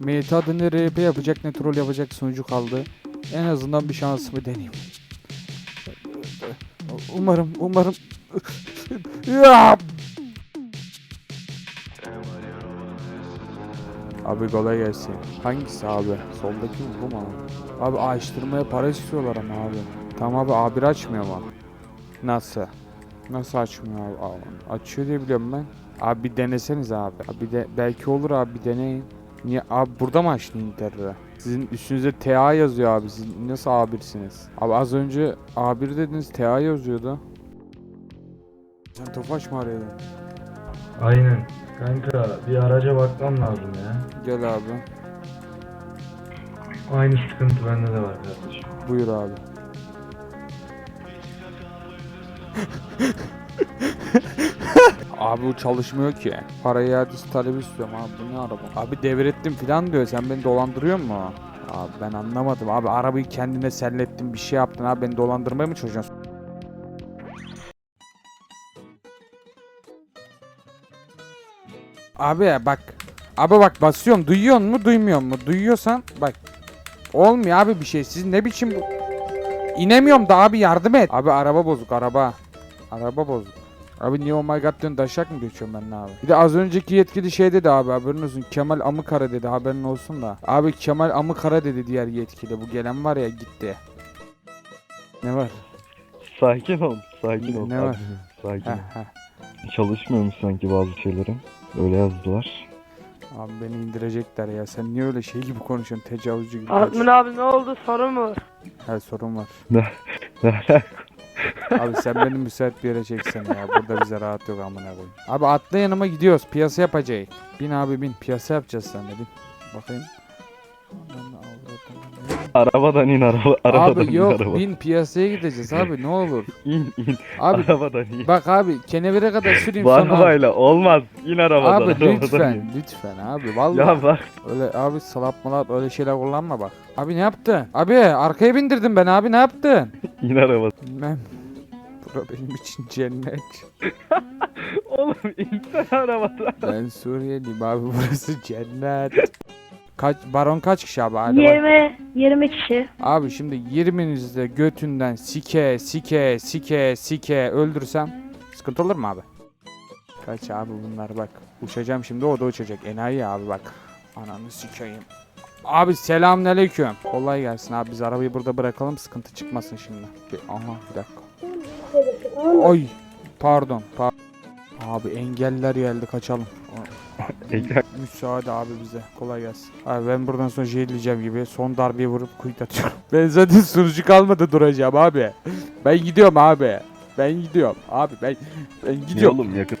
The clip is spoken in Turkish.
MT adını RP yapacak ne troll yapacak sunucu kaldı. En azından bir şansımı deneyeyim. Umarım umarım. Abi kolay gelsin. Hangisi abi? Soldaki mi bu mu abi? Abi açtırmaya para istiyorlar ama abi. Tamam abi A1 açmıyor mu? Nasıl? Nasıl açmıyor abi? Açıyor diye biliyorum ben. Abi bir deneseniz abi. Abi de belki olur abi bir deneyin. Niye abi burada mı açtın Inter'de? Sizin üstünüzde TA yazıyor abi. Siz nasıl A1'siniz? Abi az önce A1 dediniz TA yazıyordu. Sen Tofaş mı arıyordun? Aynen. Kanka bir araca bakmam lazım ya. Gel abi. Aynı sıkıntı bende de var kardeşim. Buyur abi. abi bu çalışmıyor ki. Parayı iadesi talebi istiyorum abi bu ne araba? Abi devrettim filan diyor sen beni dolandırıyor mu? Abi ben anlamadım abi arabayı kendine sellettin bir şey yaptın abi beni dolandırmaya mı çalışıyorsun? Abi bak Abi bak basıyorum duyuyor mu duymuyor mu? Duyuyorsan bak Olmuyor abi bir şey. Siz ne biçim bu? İnemiyorum da abi yardım et. Abi araba bozuk araba. Araba bozuk. Abi niye oh my god diyorsun daşak mı geçiyorum ben ne abi? Bir de az önceki yetkili şey dedi abi haberin olsun. Kemal Amıkara dedi haberin olsun da. Abi Kemal Amıkara dedi diğer yetkili. Bu gelen var ya gitti. Ne var? Sakin ol, sakin ol. Ne var? Sakin ol. Çalışmıyormuş sanki bazı şeylerin. Öyle yazdılar. Abi beni indirecekler ya. Sen niye öyle şey gibi konuşuyorsun? Tecavüzcü gibi. Admin abi ne oldu sorun mu var? Her sorun var. Ne alaka? Abi sen beni müsait bir yere çeksen ya. Burada bize rahat yok amına koyayım. Abi atla yanıma gidiyoruz. Piyasa yapacağız. Bin abi bin. Piyasa yapacağız seninle bin. Bakayım. Arabadan in araba. Arabadan Abi yok araba. bin piyasaya gideceğiz abi ne olur. İn in. Abi Arabadan in. bak abi kenevire kadar süreyim sonra. Abi, arabayla olmaz. İn arabadan. abi arabadan in. lütfen lütfen abi vallahi. Ya bak. Öyle abi salap malap öyle şeyler kullanma bak. Abi ne yaptın? Abi arkaya bindirdim ben abi ne yaptın? in arabadan. Bilmem. Bura benim için cennet. Oğlum insene arabadan. Ben Suriyeliyim abi burası cennet. Kaç baron kaç kişi abi? Hadi bak. 20 20 kişi. Abi şimdi 20'nizde götünden sike sike sike sike öldürsem sıkıntı olur mu abi? Kaç abi bunlar bak. Uçacağım şimdi o da uçacak. Enayi abi bak. Ananı sikeyim. Abi selamünaleyküm. Kolay gelsin abi biz arabayı burada bırakalım sıkıntı çıkmasın şimdi. Bir, aha bir dakika. Oy pardon pardon. Abi engeller geldi kaçalım. Müsaade abi bize. Kolay gelsin. Abi ben buradan sonra jaitleyeceğim gibi son darbeyi vurup kuyut atıyorum. Ben zaten sunucu kalmadı duracağım abi. Ben gidiyorum abi. Ben gidiyorum abi ben ben gidiyorum. oğlum yakın?